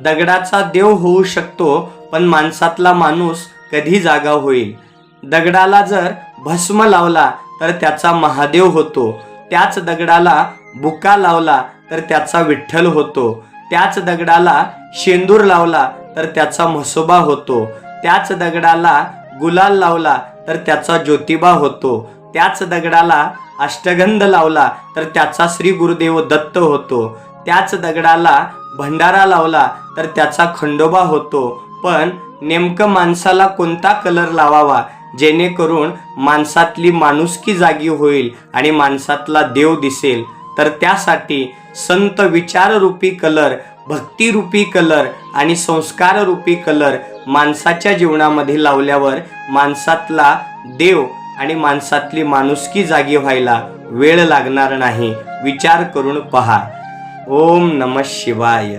दगडाचा देव होऊ शकतो पण माणसातला माणूस कधी जागा होईल? दगडाला जर भस्म लावला तर त्याचा महादेव होतो. त्याच दगडाला बुका लावला तर त्याचा विठ्ठल होतो. त्याच दगडाला शेंदूर लावला तर त्याचा म्हसोबा होतो. त्याच दगडाला गुलाल लावला तर त्याचा ज्योतिबा होतो. त्याच दगडाला अष्टगंध लावला तर त्याचा श्री गुरुदेव दत्त होतो. त्याच दगडाला भंडारा लावला तर त्याचा खंडोबा होतो. पण नेमकं माणसाला कोणता कलर लावावा? जेणेकरून माणसातली माणुसकी जागी होईल आणि माणसातला देव दिसेल. तर त्यासाठी संत विचाररूपी कलर भक्तिरूपी कलर आणि संस्काररूपी कलर माणसाच्या जीवनामध्ये लावल्यावर माणसातला देव आणि माणसातली माणुसकी जागी व्हायला वेळ लागणार नाही. विचार करून पहा. ఓం నమ శివాయ